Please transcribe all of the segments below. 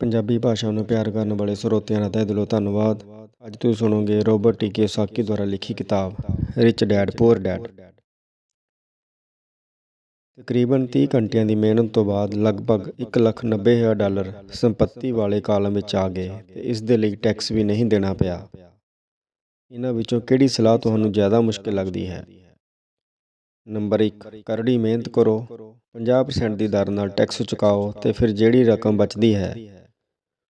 ਪੰਜਾਬੀ ਭਾਸ਼ਾ ਨੂੰ ਪਿਆਰ ਕਰਨ ਵਾਲੇ ਸਰੋਤਿਆਂ ਦਾ ਤਹਿ ਦਿਲੋਂ ਧੰਨਵਾਦ। ਅੱਜ ਤੁਸੀਂ ਸੁਣੋਗੇ ਰੋਬਰਟ ਟੀ ਕਿਯੋਸਾਕੀ ਦੁਆਰਾ ਲਿਖੀ ਕਿਤਾਬ ਰਿਚ ਡੈਡ ਪੂਅਰ ਡੈਡ ਤਕਰੀਬਨ 30 ਘੰਟਿਆਂ ਦੀ ਮਿਹਨਤ ਤੋਂ ਬਾਅਦ ਲਗਭਗ 1,90,000 ਡਾਲਰ ਸੰਪਤੀ ਵਾਲੇ ਕਾਲਮ ਵਿੱਚ ਆ ਗਏ ਤੇ ਇਸ ਦੇ ਲਈ ਟੈਕਸ ਵੀ ਨਹੀਂ ਦੇਣਾ ਪਿਆ। ਇਹਨਾਂ ਵਿੱਚੋਂ ਕਿਹੜੀ ਸਲਾਹ ਤੁਹਾਨੂੰ ਜ਼ਿਆਦਾ ਮੁਸ਼ਕਲ ਲੱਗਦੀ ਹੈ? ਨੰਬਰ 1 ਕਰੜੀ ਮਿਹਨਤ ਕਰੋ। 50% ਦੀ ਦਰ ਨਾਲ ਟੈਕਸ ਚੁਕਾਓ ਤੇ ਫਿਰ ਜਿਹੜੀ ਰਕਮ ਬਚਦੀ ਹੈ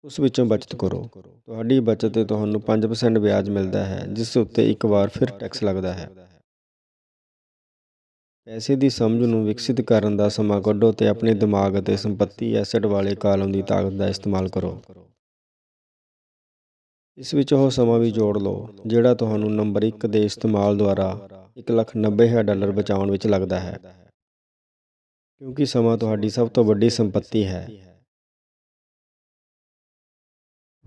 ਉਸ ਵਿੱਚੋਂ ਬਚਤ ਕਰੋ। ਤੁਹਾਡੀ ਬਚਤ ਤੇ ਤੁਹਾਨੂੰ 5% ਵਿਆਜ ਮਿਲਦਾ ਹੈ ਜਿਸ ਉੱਤੇ ਇੱਕ ਵਾਰ ਫਿਰ ਟੈਕਸ ਲੱਗਦਾ ਹੈ। ਪੈਸੇ ਦੀ ਸਮਝ ਨੂੰ ਵਿਕਸਿਤ ਕਰਨ ਦਾ ਸਮਾਂ ਕੱਢੋ ਤੇ ਆਪਣੇ ਦਿਮਾਗ ਅਤੇ ਸੰਪਤੀ ਐਸੈਟ ਵਾਲੇ ਕਾਲਮ ਦੀ ਤਾਕਤ ਦਾ ਇਸਤੇਮਾਲ ਕਰੋ। ਇਸ ਵਿੱਚ ਉਹ ਸਮਾਂ ਵੀ ਜੋੜ ਲਓ ਜਿਹੜਾ ਤੁਹਾਨੂੰ ਨੰਬਰ 1 ਦੇ ਇਸਤੇਮਾਲ ਦੁਆਰਾ 1,90,000 ਡਾਲਰ ਬਚਾਉਣ ਵਿੱਚ ਲੱਗਦਾ ਹੈ। ਕਿਉਂਕਿ ਸਮਾਂ ਤੁਹਾਡੀ ਸਭ ਤੋਂ ਵੱਡੀ ਸੰਪਤੀ ਹੈ।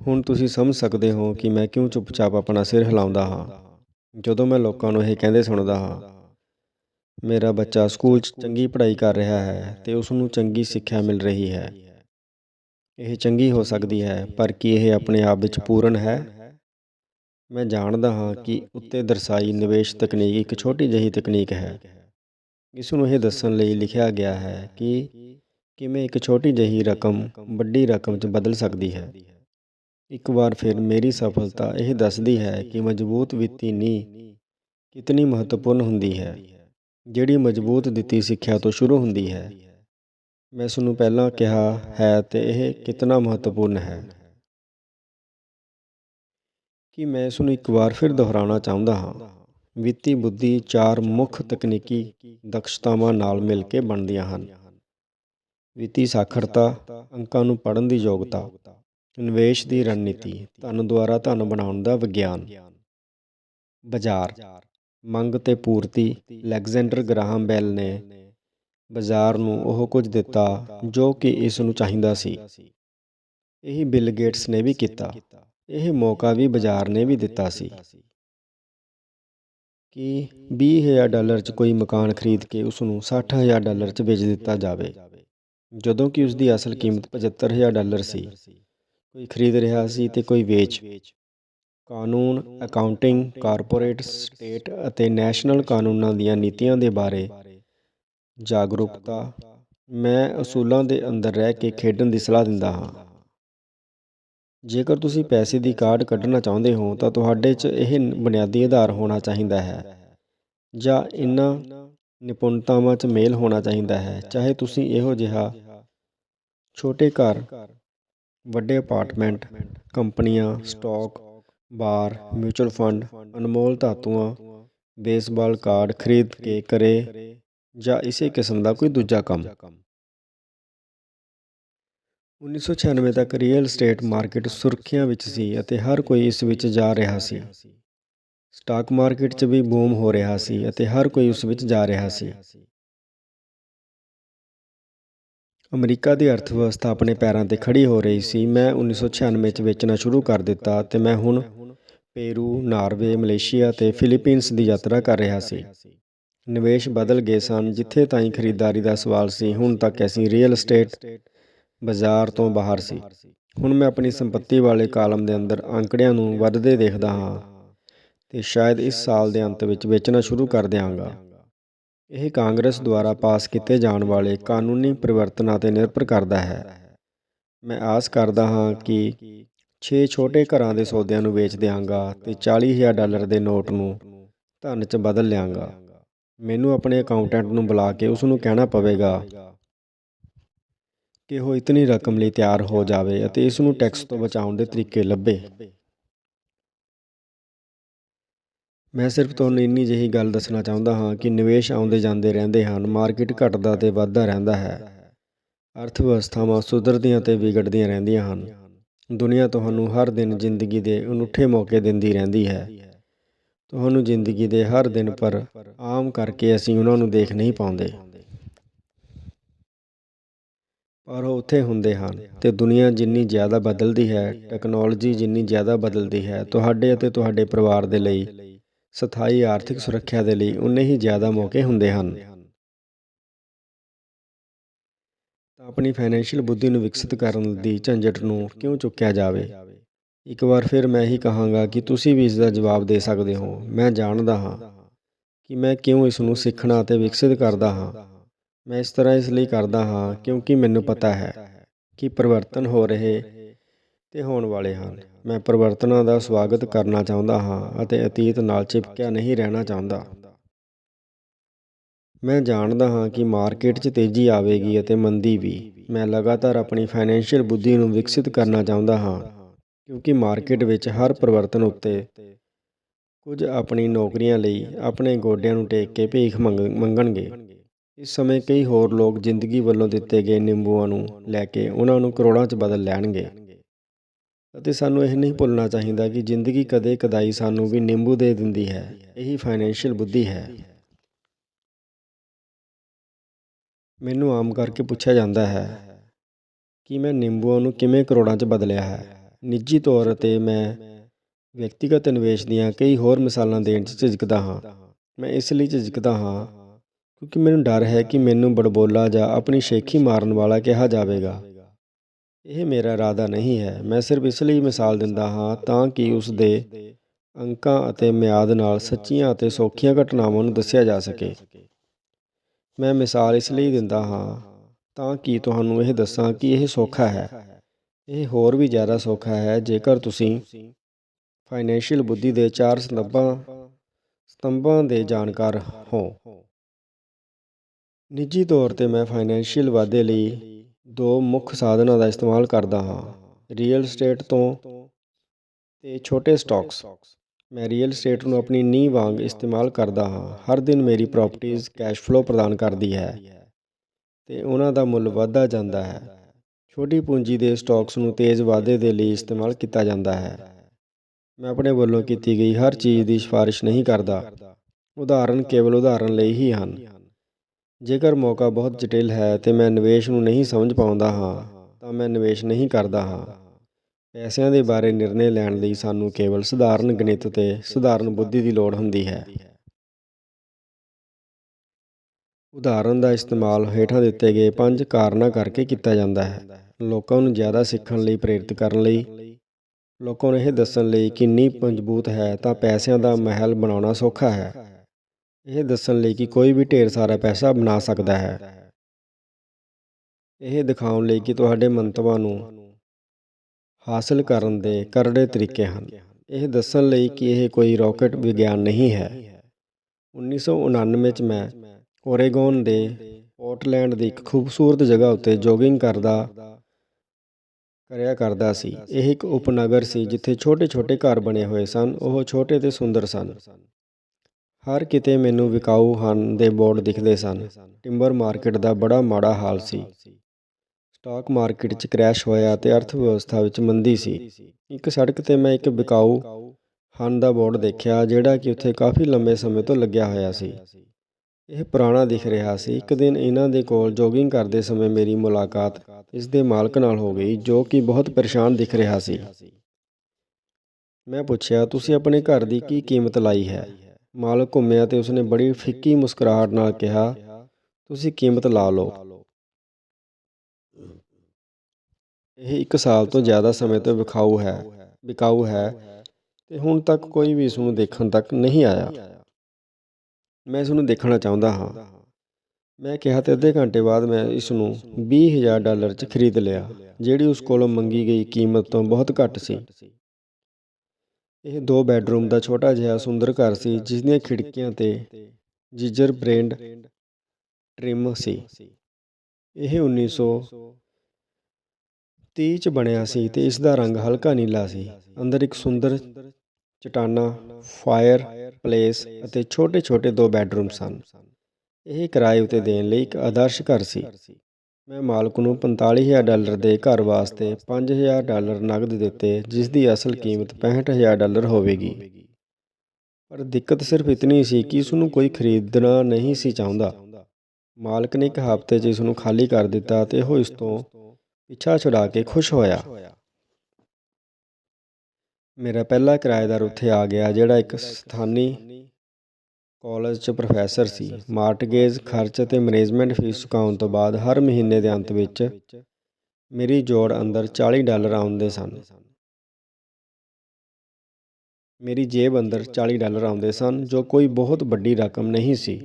ਹੁਣ ਤੁਸੀਂ ਸਮਝ ਸਕਦੇ ਹੋ ਕਿ ਮੈਂ ਕਿਉਂ ਚੁੱਪਚਾਪ ਆਪਣਾ ਸਿਰ ਹਿਲਾਉਂਦਾ ਹਾਂ। ਜਦੋਂ ਮੈਂ ਲੋਕਾਂ ਨੂੰ ਇਹ ਕਹਿੰਦੇ ਸੁਣਦਾ ਹਾਂ, ਮੇਰਾ ਬੱਚਾ ਸਕੂਲ 'ਚ ਚੰਗੀ ਪੜ੍ਹਾਈ ਕਰ ਰਿਹਾ ਹੈ ਤੇ ਉਸ ਨੂੰ ਚੰਗੀ ਸਿੱਖਿਆ ਮਿਲ ਰਹੀ ਹੈ। ਇਹ ਚੰਗੀ ਹੋ ਸਕਦੀ ਹੈ, ਪਰ ਕੀ ਇਹ ਆਪਣੇ ਆਪ ਵਿੱਚ ਪੂਰਨ ਹੈ? ਮੈਂ ਜਾਣਦਾ ਹਾਂ ਕਿ ਉੱਤੇ ਦਰਸਾਈ ਨਿਵੇਸ਼ ਤਕਨੀਕ ਇੱਕ ਛੋਟੀ ਜਿਹੀ ਤਕਨੀਕ ਹੈ। ਇਸ ਨੂੰ ਇਹ ਦੱਸਣ ਲਈ ਲਿਖਿਆ ਗਿਆ ਹੈ ਕਿ ਕਿਵੇਂ ਇੱਕ ਛੋਟੀ ਜਿਹੀ ਰਕਮ ਵੱਡੀ ਰਕਮ 'ਚ ਬਦਲ ਸਕਦੀ ਹੈ। ਇੱਕ ਵਾਰ ਫਿਰ ਮੇਰੀ ਸਫਲਤਾ ਇਹ ਦੱਸਦੀ ਹੈ ਕਿ ਮਜ਼ਬੂਤ ਵਿੱਤੀ ਨੀਂਹ ਕਿਤਨੀ ਮਹੱਤਵਪੂਰਨ ਹੁੰਦੀ ਹੈ, ਜਿਹੜੀ ਮਜ਼ਬੂਤ ਦਿੱਤੀ ਸਿੱਖਿਆ ਤੋਂ ਸ਼ੁਰੂ ਹੁੰਦੀ ਹੈ। ਮੈਂ ਇਸ ਨੂੰ ਪਹਿਲਾਂ ਕਿਹਾ ਹੈ ਤੇ ਇਹ ਕਿਤਨਾ ਮਹੱਤਵਪੂਰਨ ਹੈ। ਕਿ ਮੈਂ ਇਸ ਨੂੰ ਇੱਕ ਵਾਰ ਫਿਰ ਦੁਹਰਾਉਣਾ ਚਾਹੁੰਦਾ ਹਾਂ। ਵਿੱਤੀ ਬੁੱਧੀ ਚਾਰ ਮੁੱਖ ਤਕਨੀਕੀ ਦਕਸ਼ਤਾਵਾਂ ਨਾਲ ਮਿਲ ਕੇ ਬਣਦੀਆਂ ਹਨ। ਵਿੱਤੀ ਸਾਖਰਤਾ, ਅੰਕਾਂ ਨੂੰ ਪੜ੍ਹਨ ਦੀ ਯੋਗਤਾ ਨਿਵੇਸ਼ ਦੀ ਰਣਨੀਤੀ, ਧਨ ਦੁਆਰਾ ਧਨ ਬਣਾਉਣ ਦਾ ਵਿਗਿਆਨ। ਬਾਜ਼ਾਰ, ਮੰਗ ਤੇ ਪੂਰਤੀ ਅਲੈਗਜੈਂਡਰ ਗ੍ਰਾਹਮ ਬੈਲ ਨੇ ਬਾਜ਼ਾਰ ਨੂੰ ਉਹ ਕੁਝ ਦਿੱਤਾ ਜੋ ਕਿ ਇਸ ਨੂੰ ਚਾਹੀਦਾ ਸੀ। ਇਹ ਬਿਲ ਗੇਟਸ ਨੇ ਵੀ ਕੀਤਾ। ਇਹ ਮੌਕਾ ਵੀ ਬਾਜ਼ਾਰ ਨੇ ਵੀ ਦਿੱਤਾ ਸੀ। ਕਿ 20000 ਡਾਲਰ 'ਚ ਕੋਈ ਮਕਾਨ ਖਰੀਦ ਕੇ ਉਸ ਨੂੰ 60000 ਡਾਲਰ 'ਚ ਵੇਚ ਦਿੱਤਾ ਜਾਵੇ, ਜਦੋਂ ਕਿ ਉਸ ਦੀ ਅਸਲ ਕੀਮਤ 75000 ਡਾਲਰ ਸੀ। ਕੋਈ ਖਰੀਦ ਰਿਹਾ ਸੀ ਤੇ ਕੋਈ ਵੇਚ। ਕਾਨੂੰਨ, ਅਕਾਊਂਟਿੰਗ, ਕਾਰਪੋਰੇਟ, ਸਟੇਟ ਅਤੇ ਨੈਸ਼ਨਲ ਕਾਨੂੰਨਾਂ ਦੀਆਂ ਨੀਤੀਆਂ ਦੇ ਬਾਰੇ ਜਾਗਰੂਕਤਾ। ਮੈਂ ਅਸੂਲਾਂ ਦੇ ਅੰਦਰ ਰਹਿ ਕੇ ਖੇਡਣ ਦੀ ਸਲਾਹ ਦਿੰਦਾ ਹਾਂ। ਜੇਕਰ ਤੁਸੀਂ ਪੈਸੇ ਦੀ ਕਾਢ ਕੱਢਣਾ ਚਾਹੁੰਦੇ ਹੋ, ਤਾਂ ਤੁਹਾਡੇ 'ਚ ਇਹ ਬੁਨਿਆਦੀ ਆਧਾਰ ਹੋਣਾ ਚਾਹੀਦਾ ਹੈ ਜਾਂ ਇਨ੍ਹਾਂ ਨਿਪੁੰਨਤਾਵਾਂ 'ਚ ਮੇਲ ਹੋਣਾ ਚਾਹੀਦਾ ਹੈ। ਚਾਹੇ ਤੁਸੀਂ ਇਹੋ ਜਿਹਾ ਛੋਟੇ ਘਰ ਵੱਡੇ ਅਪਾਰਟਮੈਂਟ ਕੰਪਨੀਆਂ ਸਟਾਕ ਬਾਰ ਮਿਊਚੁਅਲ ਫੰਡ ਅਨਮੋਲ ਧਾਤੂਆਂ ਬੇਸਬਾਲ ਕਾਰਡ ਖਰੀਦ ਕੇ ਕਰੇ ਜਾਂ ਇਸੇ ਕਿਸਮ ਦਾ ਕੋਈ ਦੂਜਾ ਕੰਮ। 1996 ਤੱਕ ਰੀਅਲ ਏਸਟੇਟ ਮਾਰਕੀਟ ਸੁਰਖੀਆਂ ਵਿੱਚ ਸੀ ਅਤੇ ਹਰ ਕੋਈ ਇਸ ਵਿੱਚ ਜਾ ਰਿਹਾ ਸੀ। ਸਟਾਕ ਮਾਰਕੀਟ 'ਚ ਵੀ ਬੂਮ ਹੋ ਰਿਹਾ ਸੀ ਅਤੇ ਹਰ ਕੋਈ ਉਸ ਵਿੱਚ ਜਾ ਰਿਹਾ ਸੀ। ਅਮਰੀਕਾ ਦੀ ਅਰਥ ਵਿਵਸਥਾ ਆਪਣੇ ਪੈਰਾਂ ਤੇ ਖੜੀ ਹੋ ਰਹੀ ਸੀ। ਮੈਂ 1996 ਚ ਵੇਚਣਾ ਸ਼ੁਰੂ ਕਰ ਦਿੱਤਾ ਤੇ ਮੈਂ ਹੁਣ ਪੇਰੂ, ਨਾਰਵੇ, ਮਲੇਸ਼ੀਆ ਤੇ ਫਿਲੀਪੀਨਸ ਦੀ ਯਾਤਰਾ ਕਰ ਰਿਹਾ ਸੀ। ਨਿਵੇਸ਼ ਬਦਲ ਗਏ ਸਨ, ਜਿੱਥੇ ਤਾਈਂ ਖਰੀਦਦਾਰੀ ਦਾ ਸਵਾਲ ਸੀ। ਹੁਣ ਤੱਕ ਅਸੀਂ ਰੀਅਲ ਏਸਟੇਟ ਬਾਜ਼ਾਰ ਤੋਂ ਬਾਹਰ ਸੀ। ਹੁਣ ਮੈਂ ਆਪਣੀ ਸੰਪਤੀ ਵਾਲੇ ਕਾਲਮ ਦੇ ਅੰਦਰ ਅੰਕੜਿਆਂ ਨੂੰ ਵੱਧਦੇ ਦੇਖਦਾ ਹਾਂ ਤੇ ਸ਼ਾਇਦ ਇਸ ਸਾਲ ਦੇ ਅੰਤ ਵਿੱਚ ਵੇਚਣਾ ਸ਼ੁਰੂ ਕਰ ਦਿਆਂਗਾ। ਇਹ ਕਾਂਗਰਸ ਦੁਆਰਾ ਪਾਸ ਕੀਤੇ ਜਾਣ ਵਾਲੇ ਕਾਨੂੰਨੀ ਪਰਿਵਰਤਨਾਂ ਤੇ ਨਿਰਭਰ ਕਰਦਾ ਹੈ। ਮੈਂ ਆਸ ਕਰਦਾ ਹਾਂ ਕਿ 6 ਛੋਟੇ ਘਰਾਂ ਦੇ ਸੌਦਿਆਂ ਨੂੰ ਵੇਚ ਦਿਆਂਗਾ ਤੇ 40000 ਡਾਲਰ ਦੇ ਨੋਟ ਨੂੰ ਧਨ 'ਚ ਬਦਲ ਲਿਆਂਗਾ। ਮੈਨੂੰ ਆਪਣੇ ਅਕਾਊਂਟੈਂਟ ਨੂੰ ਬੁਲਾ ਕੇ ਉਸ ਨੂੰ ਕਹਿਣਾ ਪਵੇਗਾ ਕਿ ਉਹ ਇਤਨੀ ਰਕਮ ਲਈ ਤਿਆਰ ਹੋ ਜਾਵੇ ਅਤੇ ਇਸ ਨੂੰ ਟੈਕਸ ਤੋਂ ਬਚਾਉਣ ਦੇ ਤਰੀਕੇ ਲੱਭੇ। ਮੈਂ ਸਿਰਫ ਤੁਹਾਨੂੰ ਇੰਨੀ ਜਿਹੀ ਗੱਲ ਦੱਸਣਾ ਚਾਹੁੰਦਾ ਹਾਂ ਕਿ ਨਿਵੇਸ਼ ਆਉਂਦੇ ਜਾਂਦੇ ਰਹਿੰਦੇ ਹਨ, ਮਾਰਕੀਟ ਘਟਦਾ ਤੇ ਵੱਧਦਾ ਰਹਿੰਦਾ ਹੈ। ਅਰਥ ਵਿਵਸਥਾਵਾਂ ਸੁਧਰਦੀਆਂ ਤੇ ਵਿਗੜਦੀਆਂ ਰਹਿੰਦੀਆਂ ਹਨ। ਦੁਨੀਆ ਤੁਹਾਨੂੰ ਹਰ ਦਿਨ ਜ਼ਿੰਦਗੀ ਦੇ ਅਨੂਠੇ ਮੌਕੇ ਦਿੰਦੀ ਰਹਿੰਦੀ ਹੈ। ਤੁਹਾਨੂੰ ਜ਼ਿੰਦਗੀ ਦੇ ਹਰ ਦਿਨ ਪਰ ਆਮ ਕਰਕੇ ਅਸੀਂ ਉਹਨਾਂ ਨੂੰ ਦੇਖ ਨਹੀਂ ਪਾਉਂਦੇ। ਪਰ ਉਹ ਉੱਥੇ ਹੁੰਦੇ ਹਨ ਤੇ ਦੁਨੀਆ ਜਿੰਨੀ ਜ਼ਿਆਦਾ ਬਦਲਦੀ ਹੈ, ਟੈਕਨੋਲੋਜੀ ਜਿੰਨੀ ਜ਼ਿਆਦਾ ਬਦਲਦੀ ਹੈ, ਤੁਹਾਡੇ ਅਤੇ ਤੁਹਾਡੇ ਪਰਿਵਾਰ ਦੇ ਲਈ ਸਥਾਈ ਆਰਥਿਕ ਸੁਰੱਖਿਆ ਦੇ ਲਈ ਉਨੇ ਹੀ ਜ਼ਿਆਦਾ ਮੌਕੇ ਹੁੰਦੇ ਹਨ। ਤਾਂ ਆਪਣੀ ਫਾਈਨੈਂਸ਼ੀਅਲ ਬੁੱਧੀ ਨੂੰ ਵਿਕਸਿਤ ਕਰਨ ਦੀ ਝੰਜਟ ਨੂੰ ਕਿਉਂ ਚੁੱਕਿਆ ਜਾਵੇ? ਇੱਕ ਵਾਰ ਫਿਰ ਮੈਂ ਹੀ ਕਹਾਂਗਾ ਕਿ ਤੁਸੀਂ ਵੀ ਇਸ ਦਾ ਜਵਾਬ ਦੇ ਸਕਦੇ ਹੋ। ਮੈਂ ਜਾਣਦਾ ਹਾਂ ਕਿ ਮੈਂ ਕਿਉਂ ਇਸ ਨੂੰ ਸਿੱਖਣਾ ਅਤੇ ਵਿਕਸਿਤ ਕਰਦਾ ਹਾਂ। ਮੈਂ ਇਸ ਤਰ੍ਹਾਂ ਇਸ ਲਈ ਕਰਦਾ ਹਾਂ ਕਿਉਂਕਿ ਮੈਨੂੰ ਪਤਾ ਹੈ ਕਿ ਪਰਿਵਰਤਨ ਹੋ ਰਹੇ ਤੇ ਹੋਣ ਵਾਲੇ ਹਨ ਮੈਂ ਪਰਿਵਰਤਨਾਂ ਦਾ ਸਵਾਗਤ ਕਰਨਾ ਚਾਹੁੰਦਾ ਹਾਂ ਅਤੇ ਅਤੀਤ ਨਾਲ ਚਿਪਕਿਆ ਨਹੀਂ ਰਹਿਣਾ ਚਾਹੁੰਦਾ। ਮੈਂ ਜਾਣਦਾ ਹਾਂ ਕਿ ਮਾਰਕੀਟ 'ਚ ਤੇਜ਼ੀ ਆਵੇਗੀ ਅਤੇ ਮੰਦੀ ਵੀ। ਮੈਂ ਲਗਾਤਾਰ ਆਪਣੀ ਫਾਈਨੈਂਸ਼ੀਅਲ ਬੁੱਧੀ ਨੂੰ ਵਿਕਸਿਤ ਕਰਨਾ ਚਾਹੁੰਦਾ ਹਾਂ, ਕਿਉਂਕਿ ਮਾਰਕੀਟ ਵਿੱਚ ਹਰ ਪਰਿਵਰਤਨ ਉੱਤੇ ਕੁਝ ਆਪਣੀ ਨੌਕਰੀਆਂ ਲਈ ਆਪਣੇ ਗੋਡਿਆਂ ਨੂੰ ਟੇਕ ਕੇ ਭੀਖ ਮੰਗ, ਮੰਗਣਗੇ। ਇਸ ਸਮੇਂ ਕਈ ਹੋਰ ਲੋਕ ਜ਼ਿੰਦਗੀ ਵੱਲੋਂ ਦਿੱਤੇ ਗਏ ਨਿੰਬੂਆਂ ਨੂੰ ਲੈ ਕੇ ਉਹਨਾਂ ਨੂੰ ਕਰੋੜਾਂ 'ਚ ਬਦਲ ਲੈਣਗੇ। ਅਤੇ ਸਾਨੂੰ ਇਹ ਨਹੀਂ ਭੁੱਲਣਾ ਚਾਹੀਦਾ ਕਿ ਜ਼ਿੰਦਗੀ ਕਦੇ ਕਦਾਈ ਸਾਨੂੰ ਵੀ ਨਿੰਬੂ ਦੇ ਦਿੰਦੀ ਹੈ। ਇਹੀ ਫਾਈਨੈਂਸ਼ੀਅਲ ਬੁੱਧੀ ਹੈ। ਮੈਨੂੰ ਆਮ ਕਰਕੇ ਪੁੱਛਿਆ ਜਾਂਦਾ ਹੈ ਕਿ ਮੈਂ ਨਿੰਬੂਆਂ ਨੂੰ ਕਿਵੇਂ ਕਰੋੜਾਂ 'ਚ ਬਦਲਿਆ ਹੈ। ਨਿੱਜੀ ਤੌਰ 'ਤੇ ਮੈਂ ਵਿਅਕਤੀਗਤ ਨਿਵੇਸ਼ ਦੀਆਂ ਕਈ ਹੋਰ ਮਿਸਾਲਾਂ ਦੇਣ 'ਚ ਝਿਜਕਦਾ ਹਾਂ। ਮੈਂ ਇਸ ਲਈ ਝਿਜਕਦਾ ਹਾਂ ਕਿਉਂਕਿ ਮੈਨੂੰ ਡਰ ਹੈ ਕਿ ਮੈਨੂੰ ਬੜਬੋਲਾ ਜਾਂ ਆਪਣੀ ਸ਼ੇਖੀ ਮਾਰਨ ਵਾਲਾ ਕਿਹਾ ਜਾਵੇਗਾ। ਇਹ ਮੇਰਾ ਇਰਾਦਾ ਨਹੀਂ ਹੈ। ਮੈਂ ਸਿਰਫ ਇਸ ਲਈ ਮਿਸਾਲ ਦਿੰਦਾ ਹਾਂ ਤਾਂ ਕਿ ਉਸ ਦੇ ਅੰਕਾਂ ਅਤੇ ਮਿਆਦ ਨਾਲ ਸੱਚੀਆਂ ਅਤੇ ਸੌਖੀਆਂ ਘਟਨਾਵਾਂ ਨੂੰ ਦੱਸਿਆ ਜਾ ਸਕੇ। ਮੈਂ ਮਿਸਾਲ ਇਸ ਲਈ ਦਿੰਦਾ ਹਾਂ ਤਾਂ ਕਿ ਤੁਹਾਨੂੰ ਇਹ ਦੱਸਾਂ ਕਿ ਇਹ ਸੌਖਾ ਹੈ। ਇਹ ਹੋਰ ਵੀ ਜ਼ਿਆਦਾ ਸੌਖਾ ਹੈ ਜੇਕਰ ਤੁਸੀਂ ਫਾਈਨੈਂਸ਼ੀਅਲ ਬੁੱਧੀ ਦੇ ਚਾਰ ਸਤੰਭਾਂ ਸਤੰਭਾਂ ਦੇ ਜਾਣਕਾਰ ਹੋ। ਨਿੱਜੀ ਤੌਰ ਤੇ ਮੈਂ ਫਾਈਨੈਂਸ਼ੀਅਲ ਵਾਧੇ ਲਈ ਦੋ ਮੁੱਖ ਸਾਧਨਾਂ ਦਾ ਇਸਤੇਮਾਲ ਕਰਦਾ ਹਾਂ। ਰੀਅਲ ਸਟੇਟ ਤੋਂ ਅਤੇ ਛੋਟੇ ਸਟਾਕਸ ਮੈਂ ਰੀਅਲ ਸਟੇਟ ਨੂੰ ਆਪਣੀ ਨੀਂਹ ਵਾਂਗ ਇਸਤੇਮਾਲ ਕਰਦਾ ਹਾਂ। ਹਰ ਦਿਨ ਮੇਰੀ ਪ੍ਰਾਪਰਟੀਆਂ ਕੈਸ਼ ਫਲੋ ਪ੍ਰਦਾਨ ਕਰਦੀ ਹੈ ਅਤੇ ਉਹਨਾਂ ਦਾ ਮੁੱਲ ਵਧਦਾ ਜਾਂਦਾ ਹੈ। ਛੋਟੀ ਪੂੰਜੀ ਦੇ ਸਟਾਕਸ ਨੂੰ ਤੇਜ਼ ਵਾਧੇ ਦੇ ਲਈ ਇਸਤੇਮਾਲ ਕੀਤਾ ਜਾਂਦਾ ਹੈ। ਮੈਂ ਆਪਣੇ ਵੱਲੋਂ ਕੀਤੀ ਗਈ ਹਰ ਚੀਜ਼ ਦੀ ਸਿਫਾਰਿਸ਼ ਨਹੀਂ ਕਰਦਾ। ਉਦਾਹਰਨ ਕੇਵਲ ਉਦਾਹਰਨ ਲਈ ਹੀ ਹਨ। ਜੇਕਰ ਮੌਕਾ ਬਹੁਤ ਜਟਿਲ ਹੈ ਤੇ ਮੈਂ ਨਿਵੇਸ਼ ਨੂੰ ਨਹੀਂ ਸਮਝ ਪਾਉਂਦਾ ਹਾਂ, ਤਾਂ ਮੈਂ ਨਿਵੇਸ਼ ਨਹੀਂ ਕਰਦਾ ਹਾਂ। ਪੈਸਿਆਂ ਦੇ ਬਾਰੇ ਨਿਰਣੇ ਲੈਣ ਲਈ ਸਾਨੂੰ ਕੇਵਲ ਸਧਾਰਨ ਗਣਿਤ ਤੇ ਸਧਾਰਨ ਬੁੱਧੀ ਦੀ ਲੋੜ ਹੁੰਦੀ ਹੈ। ਉਦਾਹਰਨ ਦਾ ਇਸਤੇਮਾਲ ਹੇਠਾਂ ਦਿੱਤੇ ਗਏ ਪੰਜ ਕਾਰਨਾਂ ਕਰਕੇ ਕੀਤਾ ਜਾਂਦਾ ਹੈ। ਲੋਕਾਂ ਨੂੰ ਜ਼ਿਆਦਾ ਸਿੱਖਣ ਲਈ, ਪ੍ਰੇਰਿਤ ਕਰਨ ਲਈ, ਲੋਕਾਂ ਨੂੰ ਇਹ ਦੱਸਣ ਲਈ ਕਿੰਨੀ ਮਜ਼ਬੂਤ ਹੈ ਤਾਂ ਪੈਸਿਆਂ ਦਾ ਮਹਿਲ ਬਣਾਉਣਾ ਸੌਖਾ ਹੈ। ਇਹ ਦੱਸਣ ਲਈ ਕਿ ਕੋਈ ਵੀ ਢੇਰ ਸਾਰਾ ਪੈਸਾ ਬਣਾ ਸਕਦਾ ਹੈ। ਇਹ ਦਿਖਾਉਣ ਲਈ ਕਿ ਤੁਹਾਡੇ ਮੰਤਵਾਂ ਨੂੰ ਹਾਸਲ ਕਰਨ ਦੇ ਕਰੜੇ ਤਰੀਕੇ ਹਨ। ਇਹ ਦੱਸਣ ਲਈ ਕਿ ਇਹ ਕੋਈ ਰਾਕਟ ਵਿਗਿਆਨ ਨਹੀਂ ਹੈ। 1999 ਚ ਮੈਂ ਓਰੇਗੋਨ ਦੇ ਪੋਰਟਲੈਂਡ ਦੀ ਇੱਕ ਖੂਬਸੂਰਤ ਜਗ੍ਹਾ ਉੱਤੇ ਜੋਗਿੰਗ ਕਰਦਾ, ਕਰਿਆ ਕਰਦਾ ਸੀ। ਇਹ ਇੱਕ ਉਪਨਗਰ ਸੀ ਜਿੱਥੇ ਛੋਟੇ-ਛੋਟੇ ਘਰ ਬਣੇ ਹੋਏ ਸਨ। ਉਹ ਛੋਟੇ ਤੇ ਸੁੰਦਰ ਸਨ। ਹਰ ਕਿਤੇ ਮੈਨੂੰ ਵਿਕਾਊ ਹਨ ਦੇ ਬੋਰਡ ਦਿਖਦੇ ਸਨ। ਟਿੰਬਰ ਮਾਰਕੀਟ ਦਾ ਬੜਾ ਮਾੜਾ ਹਾਲ ਸੀ। ਸਟਾਕ ਮਾਰਕੀਟ 'ਚ ਕ੍ਰੈਸ਼ ਹੋਇਆ ਤੇ ਅਰਥ ਵਿਵਸਥਾ ਵਿੱਚ ਮੰਦੀ ਸੀ। ਇੱਕ ਸੜਕ ਤੇ ਮੈਂ ਇੱਕ ਵਿਕਾਊ ਹਨ ਦਾ ਬੋਰਡ ਦੇਖਿਆ, ਜਿਹੜਾ ਕਿ ਉੱਥੇ ਕਾਫੀ ਲੰਬੇ ਸਮੇਂ ਤੋਂ ਲੱਗਿਆ ਹੋਇਆ ਸੀ। ਇਹ ਪੁਰਾਣਾ ਦਿਖ ਰਿਹਾ ਸੀ। ਇੱਕ ਦਿਨ ਇਹਨਾਂ ਦੇ ਕੋਲ ਜੋਗਿੰਗ ਕਰਦੇ ਸਮੇਂ ਮੇਰੀ ਮੁਲਾਕਾਤ ਇਸ ਦੇ ਮਾਲਕ ਨਾਲ ਹੋ ਗਈ, ਜੋ ਕਿ ਬਹੁਤ ਪਰੇਸ਼ਾਨ ਦਿਖ ਰਿਹਾ ਸੀ। ਮੈਂ ਪੁੱਛਿਆ, ਤੁਸੀਂ ਆਪਣੇ ਘਰ ਦੀ ਕੀ ਕੀਮਤ ਲਾਈ ਹੈ? ਮਾਲਕ ਘੁੰਮਿਆ ਤੇ ਉਸਨੇ ਬੜੀ ਫਿੱਕੀ ਮੁਸਕਰਾਹਟ ਨਾਲ ਕਿਹਾ, ਤੁਸੀਂ ਕੀਮਤ ਲਾ ਲਓ। ਇਹ ਇੱਕ ਸਾਲ ਤੋਂ ਜ਼ਿਆਦਾ ਸਮੇਂ ਤੋਂ ਵਿਖਾਊ ਹੈ, ਵਿਕਾਊ ਹੈ ਤੇ ਹੁਣ ਤੱਕ ਕੋਈ ਵੀ ਇਸ ਨੂੰ ਦੇਖਣ ਤੱਕ ਨਹੀਂ ਆਇਆ। ਮੈਂ ਇਸ ਨੂੰ ਦੇਖਣਾ ਚਾਹੁੰਦਾ ਹਾਂ। ਮੈਂ ਕਿਹਾ ਤੇ ਅੱਧੇ ਘੰਟੇ ਬਾਅਦ ਮੈਂ ਇਸ ਨੂੰ 20000 ਡਾਲਰ 'ਚ ਖਰੀਦ ਲਿਆ, ਜਿਹੜੀ ਉਸ ਕੋਲੋਂ ਮੰਗੀ ਗਈ ਕੀਮਤ ਤੋਂ ਬਹੁਤ ਘੱਟ ਸੀ। ਇਹ ਦੋ ਬੈੱਡਰੂਮ ਦਾ ਛੋਟਾ ਜਿਹਾ ਸੁੰਦਰ ਘਰ ਸੀ ਜਿਸ ਦੀਆਂ ਖਿੜਕੀਆਂ ਤੇ ਜਿਜਰ ਬ੍ਰੈਂਡ ਟ੍ਰਿਮ ਸੀ। ਇਹ 1930 ਚ ਬਣਿਆ ਸੀ ਤੇ ਇਸ ਦਾ ਰੰਗ ਹਲਕਾ ਨੀਲਾ ਸੀ। ਅੰਦਰ ਇੱਕ ਸੁੰਦਰ ਚਟਾਨਾ, ਫਾਇਰ ਪਲੇਸ ਅਤੇ ਛੋਟੇ-ਛੋਟੇ ਦੋ ਬੈੱਡਰੂਮ ਸਨ। ਇਹ ਕਿਰਾਏ ਉਤੇ ਦੇਣ ਲਈ ਇੱਕ ਆਦਰਸ਼ ਘਰ ਸੀ। ਮੈਂ ਮਾਲਕ ਨੂੰ 45000 ਡਾਲਰ ਦੇ ਘਰ ਵਾਸਤੇ 5000 ਡਾਲਰ ਨਗਦ ਦਿੱਤੇ, ਜਿਸ ਦੀ ਅਸਲ ਕੀਮਤ 65000 ਡਾਲਰ ਹੋਵੇਗੀ। ਪਰ ਦਿੱਕਤ ਸਿਰਫ ਇਤਨੀ ਸੀ ਕਿ ਇਸ ਨੂੰ ਕੋਈ ਖਰੀਦਣਾ ਨਹੀਂ ਸੀ ਚਾਹੁੰਦਾ। ਮਾਲਕ ਨੇ ਇੱਕ ਹਫ਼ਤੇ 'ਚ ਇਸ ਨੂੰ ਖਾਲੀ ਕਰ ਦਿੱਤਾ ਤੇ ਉਹ ਇਸ ਤੋਂ ਪਿੱਛਾ ਛੁਡਾ ਕੇ ਖੁਸ਼ ਹੋਇਆ। ਮੇਰਾ ਪਹਿਲਾ ਕਿਰਾਏਦਾਰ ਉੱਥੇ ਆ ਗਿਆ, ਜਿਹੜਾ ਇੱਕ ਸਥਾਨੀ ਕਾਲਜ 'ਚ ਪ੍ਰੋਫੈਸਰ ਸੀ। ਮਾਰਟਗੇਜ ਖਰਚ ਅਤੇ ਮੈਨੇਜਮੈਂਟ ਫੀਸ ਚੁਕਾਉਣ ਤੋਂ ਬਾਅਦ ਹਰ ਮਹੀਨੇ ਦੇ ਅੰਤ ਵਿੱਚ ਮੇਰੀ ਜੋੜ ਅੰਦਰ 40 ਡਾਲਰ ਆਉਂਦੇ ਸਨ। ਮੇਰੀ ਜੇਬ ਅੰਦਰ 40 ਡਾਲਰ ਆਉਂਦੇ ਸਨ, ਜੋ ਕੋਈ ਬਹੁਤ ਵੱਡੀ ਰਕਮ ਨਹੀਂ ਸੀ।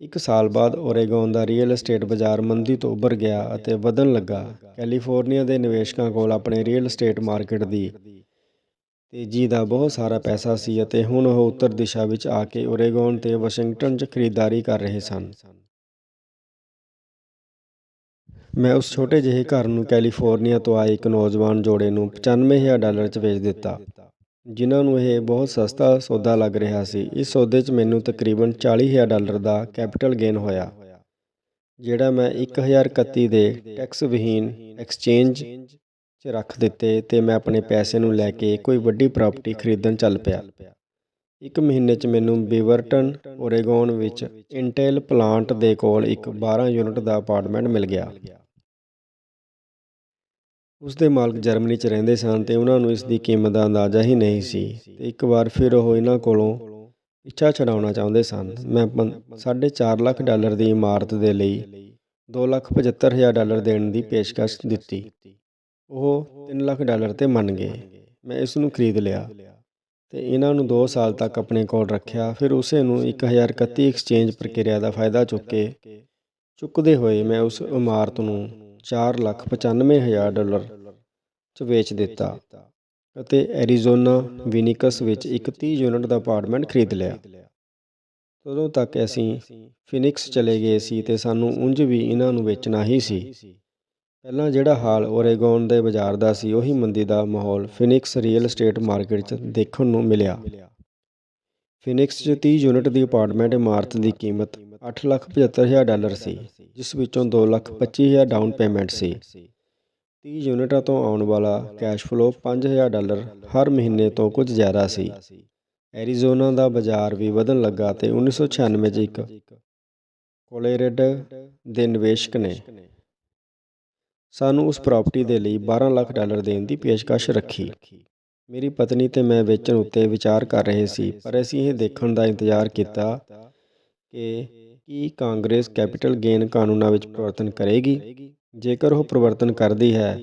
ਇੱਕ ਸਾਲ ਬਾਅਦ ਓਰੇਗੋਨ ਦਾ ਰੀਅਲ ਏਸਟੇਟ ਬਾਜ਼ਾਰ ਮੰਦੀ ਤੋਂ ਉੱਭਰ ਗਿਆ ਅਤੇ ਵਧਣ ਲੱਗਾ। ਕੈਲੀਫੋਰਨੀਆ ਦੇ ਨਿਵੇਸ਼ਕਾਂ ਕੋਲ ਆਪਣੇ ਰੀਅਲ ਏਸਟੇਟ ਮਾਰਕੀਟ ਦੀ ਤੇਜ਼ੀ ਦਾ ਬਹੁਤ ਸਾਰਾ ਪੈਸਾ ਸੀ ਅਤੇ ਹੁਣ ਉਹ ਉੱਤਰ ਦਿਸ਼ਾ ਵਿੱਚ ਆ ਕੇ ਓਰੇਗੋਨ ਤੇ ਵਾਸ਼ਿੰਗਟਨ 'ਚ ਖਰੀਦਦਾਰੀ ਕਰ ਰਹੇ ਸਨ। ਮੈਂ ਉਸ ਛੋਟੇ ਜਿਹੇ ਘਰ ਨੂੰ ਕੈਲੀਫੋਰਨੀਆ ਤੋਂ ਆਏ ਇੱਕ ਨੌਜਵਾਨ ਜੋੜੇ ਨੂੰ 95000 ਡਾਲਰ 'ਚ ਵੇਚ ਦਿੱਤਾ, ਜਿਨ੍ਹਾਂ ਨੂੰ ਇਹ ਬਹੁਤ ਸਸਤਾ ਸੌਦਾ ਲੱਗ ਰਿਹਾ ਸੀ। ਇਸ ਸੌਦੇ 'ਚ ਮੈਨੂੰ ਤਕਰੀਬਨ 40000 ਡਾਲਰ ਦਾ ਕੈਪੀਟਲ ਗੇਨ ਹੋਇਆ, ਜਿਹੜਾ ਮੈਂ 1031 ਦੇ ਟੈਕਸ ਵਿਹੀਨ ਐਕਸਚੇਂਜ 'ਚ ਰੱਖ ਦਿੱਤੇ ਅਤੇ ਮੈਂ ਆਪਣੇ ਪੈਸੇ ਨੂੰ ਲੈ ਕੇ ਕੋਈ ਵੱਡੀ ਪ੍ਰਾਪਰਟੀ ਖਰੀਦਣ ਚੱਲ ਪਿਆ। ਇੱਕ ਮਹੀਨੇ 'ਚ ਮੈਨੂੰ ਬੀਵਰਟਨ ਓਰੇਗੋਨ ਵਿੱਚ ਇੰਟੇਲ ਪਲਾਂਟ ਦੇ ਕੋਲ ਇੱਕ 12 ਯੂਨਿਟ ਦਾ ਅਪਾਰਟਮੈਂਟ ਮਿਲ ਗਿਆ। ਉਸ ਦੇ ਮਾਲਕ ਜਰਮਨੀ 'ਚ ਰਹਿੰਦੇ ਸਨ ਤੇ ਉਹਨਾਂ ਨੂੰ ਇਸ ਦੀ ਕੀਮਤ ਦਾ ਅੰਦਾਜ਼ਾ ਹੀ ਨਹੀਂ ਸੀ ਤੇ ਇੱਕ ਵਾਰ ਫਿਰ ਉਹ ਇਹਨਾਂ ਕੋਲੋਂ ਇੱਛਾ ਛਡਾਉਣਾ ਚਾਹੁੰਦੇ ਸਨ। ਮੈਂ 4.5 ਲੱਖ ਡਾਲਰ ਦੀ ਇਮਾਰਤ ਦੇ ਲਈ 2,75,000 ਡਾਲਰ ਦੇਣ ਦੀ ਪੇਸ਼ਕਸ਼ ਦਿੱਤੀ। ਉਹ 3 ਲੱਖ ਡਾਲਰ ਤੇ ਮੰਨ ਗਏ। ਮੈਂ ਇਸ ਨੂੰ ਖਰੀਦ ਲਿਆ ਤੇ ਇਹਨਾਂ ਨੂੰ 2 ਸਾਲ ਤੱਕ ਆਪਣੇ ਕੋਲ ਰੱਖਿਆ। ਫਿਰ ਉਸੇ ਨੂੰ 1031 ਐਕਸਚੇਂਜ ਪ੍ਰਕਿਰਿਆ ਦਾ ਫਾਇਦਾ ਚੁੱਕ ਕੇ ਚੁੱਕਦੇ ਹੋਏ ਮੈਂ ਉਸ ਇਮਾਰਤ ਨੂੰ 4,95,000 ਡਾਲਰ ਚ ਵੇਚ ਦਿੱਤਾ ਅਤੇ ਐਰੀਜ਼ੋਨਾ ਵਿਨਿਕਸ ਵਿੱਚ ਇੱਕ 30 ਯੂਨਿਟ ਦਾ ਅਪਾਰਟਮੈਂਟ ਖਰੀਦ ਲਿਆ। ਉਦੋਂ ਤੱਕ ਅਸੀਂ ਫਿਨਿਕਸ ਚਲੇ ਗਏ ਸੀ ਤੇ ਸਾਨੂੰ ਉਂਝ ਵੀ ਇਹਨਾਂ ਨੂੰ ਵੇਚਣਾ ਹੀ ਸੀ। ਪਹਿਲਾਂ ਜਿਹੜਾ ਹਾਲ ਓਰੇਗੋਨ ਦੇ ਬਾਜ਼ਾਰ ਦਾ ਸੀ ਉਹੀ ਮੰਦੀ ਦਾ ਮਾਹੌਲ ਫਿਨਿਕਸ ਰੀਅਲ ਏਸਟੇਟ ਮਾਰਕੀਟ 'ਚ ਦੇਖਣ ਨੂੰ ਮਿਲਿਆ। ਫਿਨਿਕਸ 'ਚ 30 ਯੂਨਿਟ ਦੀ ਅਪਾਰਟਮੈਂਟ ਇਮਾਰਤ ਦੀ ਕੀਮਤ 8,75,000 ਡਾਲਰ ਸੀ ਜਿਸ ਵਿੱਚੋਂ 2,25,000 ਡਾਊਨ ਪੇਮੈਂਟ ਸੀ। 30 ਯੂਨਿਟਾਂ ਤੋਂ ਆਉਣ ਵਾਲਾ ਕੈਸ਼ ਫਲੋ 5000 ਡਾਲਰ ਹਰ ਮਹੀਨੇ ਤੋਂ ਕੁਝ ਜ਼ਿਆਦਾ ਸੀ। ਐਰੀਜ਼ੋਨਾ ਦਾ ਬਾਜ਼ਾਰ ਵੀ ਵਧਣ ਲੱਗਾ ਤੇ 1996 'ਚ ਇੱਕ ਕੋਲੇਰੇਡ ਦੇ ਨਿਵੇਸ਼ਕ ਨੇ ਸਾਨੂੰ ਉਸ ਪ੍ਰਾਪਰਟੀ ਦੇ ਲਈ 12 ਲੱਖ ਡਾਲਰ ਦੇਣ ਦੀ ਪੇਸ਼ਕਸ਼ ਰੱਖੀ। ਮੇਰੀ ਪਤਨੀ ਤੇ ਮੈਂ ਵੇਚਣ ਉੱਤੇ ਵਿਚਾਰ ਕਰ ਰਹੇ ਸੀ, ਪਰ ਅਸੀਂ ਇਹ ਦੇਖਣ ਦਾ ਇੰਤਜ਼ਾਰ ਕੀਤਾ ਕਿ ਕੀ ਕਾਂਗਰਸ ਕੈਪੀਟਲ ਗੇਨ ਕਾਨੂੰਨਾਂ ਵਿੱਚ ਪਰਿਵਰਤਨ ਕਰੇਗੀ। ਜੇਕਰ ਉਹ ਪਰਿਵਰਤਨ ਕਰਦੀ ਹੈ,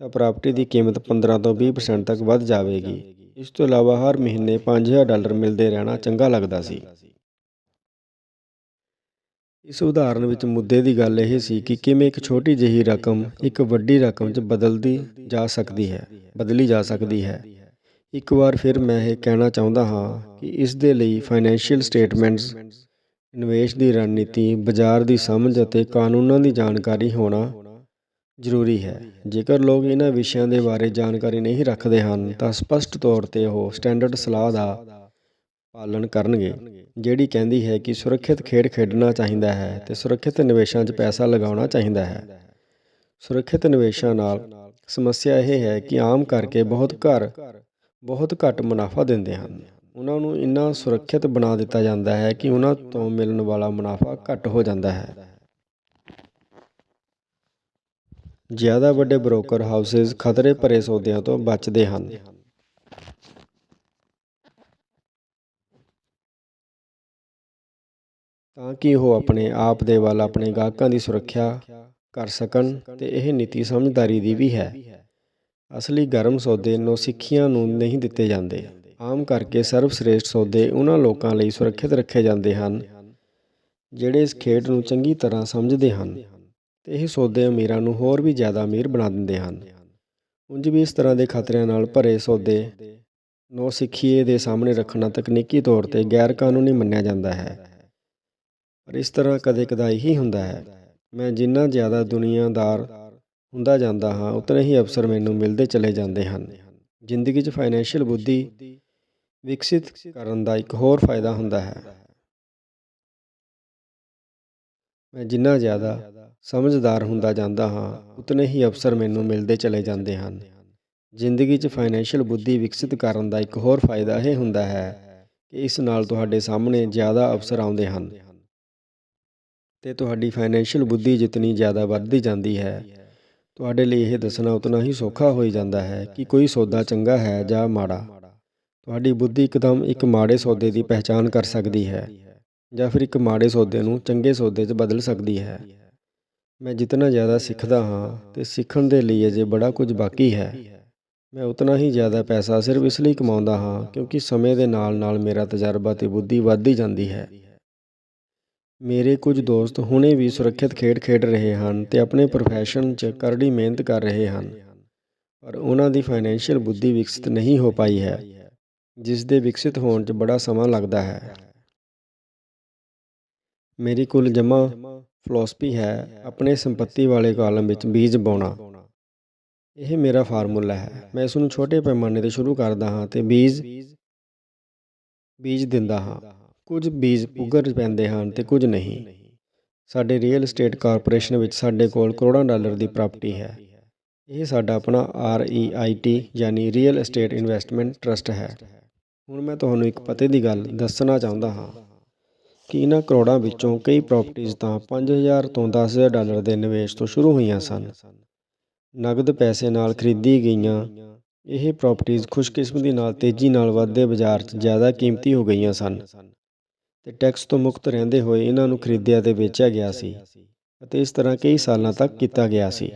ਤਾਂ ਪ੍ਰਾਪਰਟੀ ਦੀ ਕੀਮਤ 15 ਤੋਂ 20% ਤੱਕ ਵੱਧ ਜਾਵੇਗੀ। ਇਸ ਤੋਂ ਇਲਾਵਾ ਹਰ ਮਹੀਨੇ 5000 ਡਾਲਰ ਮਿਲਦੇ ਰਹਿਣਾ ਚੰਗਾ ਲੱਗਦਾ ਸੀ। ਇਸ ਉਦਾਹਰਨ ਵਿੱਚ ਮੁੱਦੇ ਦੀ ਗੱਲ ਇਹ ਸੀ ਕਿ ਕਿਵੇਂ ਇੱਕ ਛੋਟੀ ਜਿਹੀ ਰਕਮ, ਇੱਕ ਵੱਡੀ ਰਕਮ 'ਚ ਬਦਲਦੀ ਜਾ ਸਕਦੀ ਹੈ, ਬਦਲੀ ਜਾ ਸਕਦੀ ਹੈ। ਇੱਕ ਵਾਰ ਫਿਰ ਮੈਂ ਇਹ ਕਹਿਣਾ ਚਾਹੁੰਦਾ ਹਾਂ ਕਿ ਇਸ ਦੇ ਲਈ ਫਾਈਨੈਂਸ਼ੀਅਲ ਸਟੇਟਮੈਂਟਸ, ਨਿਵੇਸ਼ ਦੀ ਰਣਨੀਤੀ, ਬਾਜ਼ਾਰ ਦੀ ਸਮਝ ਅਤੇ ਕਾਨੂੰਨਾਂ ਦੀ ਜਾਣਕਾਰੀ ਹੋਣਾ ਜ਼ਰੂਰੀ ਹੈ। ਜੇਕਰ ਲੋਕ ਇਹਨਾਂ ਵਿਸ਼ਿਆਂ ਦੇ ਬਾਰੇ ਜਾਣਕਾਰੀ ਨਹੀਂ ਰੱਖਦੇ ਹਨ, ਤਾਂ ਸਪਸ਼ਟ ਤੌਰ ਤੇ ਉਹ ਸਟੈਂਡਰਡ ਸਲਾਹ ਦਾ ਪਾਲਣ ਕਰਨਗੇ। ਜਿਹੜੀ ਕਹਿੰਦੀ ਹੈ ਕਿ ਸੁਰੱਖਿਅਤ ਖੇਡ ਖੇਡਣਾ ਚਾਹੀਦਾ ਹੈ ਤੇ ਸੁਰੱਖਿਅਤ ਨਿਵੇਸ਼ਾਂ 'ਚ ਪੈਸਾ ਲਗਾਉਣਾ ਚਾਹੀਦਾ ਹੈ। ਸੁਰੱਖਿਅਤ ਨਿਵੇਸ਼ਾਂ ਨਾਲ ਸਮੱਸਿਆ ਇਹ ਹੈ ਕਿ ਆਮ ਕਰਕੇ ਬਹੁਤ ਘਰ ਬਹੁਤ ਘੱਟ ਮੁਨਾਫਾ ਦਿੰਦੇ ਹਨ। ਉਹਨਾਂ ਨੂੰ ਇੰਨਾ ਸੁਰੱਖਿਅਤ ਬਣਾ ਦਿੱਤਾ ਜਾਂਦਾ ਹੈ ਕਿ ਉਹਨਾਂ ਤੋਂ ਮਿਲਣ ਵਾਲਾ ਮੁਨਾਫਾ ਘੱਟ ਹੋ ਜਾਂਦਾ ਹੈ। ਜ਼ਿਆਦਾ ਵੱਡੇ ਬ੍ਰੋਕਰ ਹਾਊਸਸ ਖਤਰੇ ਭਰੇ ਸੌਦਿਆਂ ਤੋਂ ਬਚਦੇ ਹਨ। ਤਾਂ ਕਿ ਉਹ ਆਪਣੇ ਆਪ ਦੇ ਵੱਲ ਆਪਣੇ ਗਾਹਕਾਂ ਦੀ ਸੁਰੱਖਿਆ ਕਰ ਸਕਣ ਤੇ ਇਹ ਨੀਤੀ ਸਮਝਦਾਰੀ ਦੀ ਵੀ ਹੈ। ਅਸਲੀ ਗਰਮ ਸੌਦੇ ਨੌਸਿੱਖੀਆਂ ਨੂੰ ਨਹੀਂ ਦਿੱਤੇ ਜਾਂਦੇ। ਆਮ ਕਰਕੇ ਸਰਵਸ਼੍ਰੇਸ਼ਟ ਸੌਦੇ ਉਹਨਾਂ ਲੋਕਾਂ ਲਈ ਸੁਰੱਖਿਅਤ ਰੱਖੇ ਜਾਂਦੇ ਹਨ, ਜਿਹੜੇ ਇਸ ਖੇਡ ਨੂੰ ਚੰਗੀ ਤਰ੍ਹਾਂ ਸਮਝਦੇ ਹਨ ਤੇ ਇਹ ਸੌਦੇ ਅਮੀਰਾਂ ਨੂੰ ਹੋਰ ਵੀ ਜ਼ਿਆਦਾ ਅਮੀਰ ਬਣਾ ਦਿੰਦੇ ਹਨ। ਉਂਝ ਵੀ ਇਸ ਤਰ੍ਹਾਂ ਦੇ ਖਤਰਿਆਂ ਨਾਲ ਭਰੇ ਸੌਦੇ ਨੌ ਸਿੱਖੀਏ ਦੇ ਸਾਹਮਣੇ ਰੱਖਣਾ ਤਕਨੀਕੀ ਤੌਰ ਤੇ ਗੈਰ ਕਾਨੂੰਨੀ ਮੰਨਿਆ ਜਾਂਦਾ ਹੈ। ਪਰ ਇਸ ਤਰ੍ਹਾਂ ਕਦੇ-ਕਦਾਈ ਹੀ ਹੁੰਦਾ ਹੈ। ਮੈਂ ਜਿੰਨਾ ਜ਼ਿਆਦਾ ਦੁਨੀਆਦਾਰ ਹੁੰਦਾ ਜਾਂਦਾ ਹਾਂ, ਉਤਨੇ ਹੀ ਅਵਸਰ ਮੈਨੂੰ ਮਿਲਦੇ ਚਲੇ ਜਾਂਦੇ ਹਨ। ਜ਼ਿੰਦਗੀ 'ਚ ਫਾਈਨੈਂਸ਼ੀਅਲ ਬੁੱਧੀ ਵਿਕਸਿਤ ਕਰਨ ਦਾ ਇੱਕ ਹੋਰ ਫਾਇਦਾ ਹੁੰਦਾ ਹੈ। ਮੈਂ ਜਿੰਨਾ ਜ਼ਿਆਦਾ ਸਮਝਦਾਰ ਹੁੰਦਾ ਜਾਂਦਾ ਹਾਂ, ਉਤਨੇ ਹੀ ਅਵਸਰ ਮੈਨੂੰ ਮਿਲਦੇ ਚਲੇ ਜਾਂਦੇ ਹਨ। ਜ਼ਿੰਦਗੀ 'ਚ ਫਾਈਨੈਂਸ਼ੀਅਲ ਬੁੱਧੀ ਵਿਕਸਿਤ ਕਰਨ ਦਾ ਇੱਕ ਹੋਰ ਫਾਇਦਾ ਇਹ ਹੁੰਦਾ ਹੈ ਕਿ ਇਸ ਨਾਲ ਤੁਹਾਡੇ ਸਾਹਮਣੇ ਜ਼ਿਆਦਾ ਅਵਸਰ ਆਉਂਦੇ ਹਨ। ਤੇ ਤੁਹਾਡੀ ਫਾਈਨੈਂਸ਼ੀਅਲ ਬੁੱਧੀ ਜਿਤਨੀ ਜ਼ਿਆਦਾ ਵੱਧਦੀ ਜਾਂਦੀ ਹੈ। ਤੁਹਾਡੇ ਲਈ ਇਹ ਦੱਸਣਾ ਉਤਨਾ ਹੀ ਸੌਖਾ ਹੋਈ ਜਾਂਦਾ ਹੈ ਕਿ ਕੋਈ ਸੌਦਾ ਚੰਗਾ ਹੈ ਜਾਂ ਮਾੜਾ। ਤੁਹਾਡੀ ਬੁੱਧੀ ਇੱਕਦਮ ਇੱਕ ਮਾੜੇ ਸੌਦੇ ਦੀ ਪਹਿਚਾਣ ਕਰ ਸਕਦੀ ਹੈ ਜਾਂ ਫਿਰ ਇੱਕ ਮਾੜੇ ਸੌਦੇ ਨੂੰ ਚੰਗੇ ਸੌਦੇ 'ਚ ਬਦਲ ਸਕਦੀ ਹੈ। ਮੈਂ ਜਿਤਨਾ ਜ਼ਿਆਦਾ ਸਿੱਖਦਾ ਹਾਂ ਤੇ ਸਿੱਖਣ ਦੇ ਲਈ ਅਜੇ ਬੜਾ ਕੁਝ ਬਾਕੀ ਹੈ। ਮੈਂ ਉਤਨਾ ਹੀ ਜ਼ਿਆਦਾ ਪੈਸਾ ਸਿਰਫ ਇਸ ਲਈ ਕਮਾਉਂਦਾ ਹਾਂ ਕਿਉਂਕਿ ਸਮੇਂ ਦੇ ਨਾਲ ਨਾਲ ਮੇਰਾ ਤਜਰਬਾ ਤੇ ਬੁੱਧੀ ਵੱਧਦੀ ਜਾਂਦੀ ਹੈ। ਮੇਰੇ ਕੁਝ ਦੋਸਤ ਹੁਣੇ ਵੀ ਸੁਰੱਖਿਅਤ ਖੇਡ ਖੇਡ ਰਹੇ ਹਨ ਅਤੇ ਆਪਣੇ ਪ੍ਰੋਫੈਸ਼ਨ 'ਚ ਕਰੜੀ ਮਿਹਨਤ ਕਰ ਰਹੇ ਹਨ। ਪਰ ਉਹਨਾਂ ਦੀ ਫਾਈਨੈਂਸ਼ੀਅਲ ਬੁੱਧੀ ਵਿਕਸਿਤ ਨਹੀਂ ਹੋ ਪਾਈ ਹੈ ਜਿਸ ਦੇ ਵਿਕਸਿਤ ਹੋਣ 'ਚ ਬੜਾ ਸਮਾਂ ਲੱਗਦਾ ਹੈ। ਮੇਰੀ ਕੁੱਲ ਜਮ੍ਹਾਂ ਫਿਲਾਸਫੀ ਹੈ, ਆਪਣੇ ਸੰਪत्ति ਵਾਲੇ ਕਾਲਮ ਵਿੱਚ ਬੀਜ ਪਾਉਣਾ ਇਹ ਮੇਰਾ ਫਾਰਮੂਲਾ ਹੈ। ਮੈਂ ਇਸ ਨੂੰ ਛੋਟੇ ਪੈਮਾਨੇ ਤੇ ਸ਼ੁਰੂ ਕਰਦਾ ਹਾਂ ਤੇ ਬੀਜ ਬੀਜ ਦਿੰਦਾ ਹਾਂ। ਕੁਝ ਬੀਜ ਪੁੱਗਰ ਪੈਂਦੇ ਹਨ ਤੇ ਕੁਝ ਨਹੀਂ। ਸਾਡੇ ਰੀਅਲ ਏਸਟੇਟ ਕਾਰਪੋਰੇਸ਼ਨ ਵਿੱਚ ਸਾਡੇ ਕੋਲ ਕਰੋੜਾਂ ਡਾਲਰ ਦੀ ਪ੍ਰਾਪਰਟੀ ਹੈ। ਇਹ ਸਾਡਾ ਆਪਣਾ ਆਰ ਈ ਆਈ ਟੀ ਯਾਨੀ ਰੀਅਲ ਏਸਟੇਟ ਇਨਵੈਸਟਮੈਂਟ ਟਰਸਟ ਹੈ। ਹੁਣ ਮੈਂ ਤੁਹਾਨੂੰ ਇੱਕ ਪਤੇ ਦੀ ਗੱਲ ਦੱਸਣਾ ਚਾਹੁੰਦਾ ਹਾਂ ਕਿ ਇਹਨਾਂ ਕਰੋੜਾਂ ਵਿੱਚੋਂ ਕਈ ਪ੍ਰਾਪਰਟੀਆਂ ਤਾਂ 5000 ਤੋਂ 10000 ਡਾਲਰ ਦੇ ਨਿਵੇਸ਼ ਤੋਂ ਸ਼ੁਰੂ ਹੋਈਆਂ ਸਨ। ਨਗਦ ਪੈਸੇ ਨਾਲ ਖਰੀਦੀ ਗਈਆਂ ਇਹ ਪ੍ਰਾਪਰਟੀਆਂ ਖੁਸ਼ਕਿਸਮਤੀ ਨਾਲ ਤੇਜ਼ੀ ਨਾਲ ਵੱਧਦੇ ਬਾਜ਼ਾਰ 'ਚ ਜ਼ਿਆਦਾ ਕੀਮਤੀ ਹੋ ਗਈਆਂ ਸਨ। ਤੇ ਟੈਕਸ ਤੋਂ ਮੁਕਤ ਰਹਿੰਦੇ ਹੋਏ ਇਹਨਾਂ ਨੂੰ ਖਰੀਦਿਆ ਤੇ ਵੇਚਿਆ ਗਿਆ ਸੀ ਅਤੇ ਇਸ ਤਰ੍ਹਾਂ ਕਈ ਸਾਲਾਂ ਤੱਕ ਕੀਤਾ ਗਿਆ ਸੀ।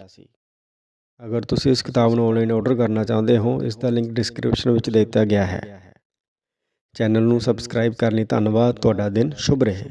ਅਗਰ ਤੁਸੀਂ ਇਸ ਕਿਤਾਬ ਨੂੰ ਆਨਲਾਈਨ ਆਰਡਰ ਕਰਨਾ ਚਾਹੁੰਦੇ ਹੋ, ਇਸ ਦਾ ਲਿੰਕ ਡਿਸਕ੍ਰਿਪਸ਼ਨ ਵਿੱਚ ਦਿੱਤਾ ਗਿਆ ਹੈ। ਚੈਨਲ ਨੂੰ ਸਬਸਕ੍ਰਾਈਬ ਕਰਨ ਲਈ ਧੰਨਵਾਦ, ਤੁਹਾਡਾ ਦਿਨ ਸ਼ੁਭ ਰਹੇ।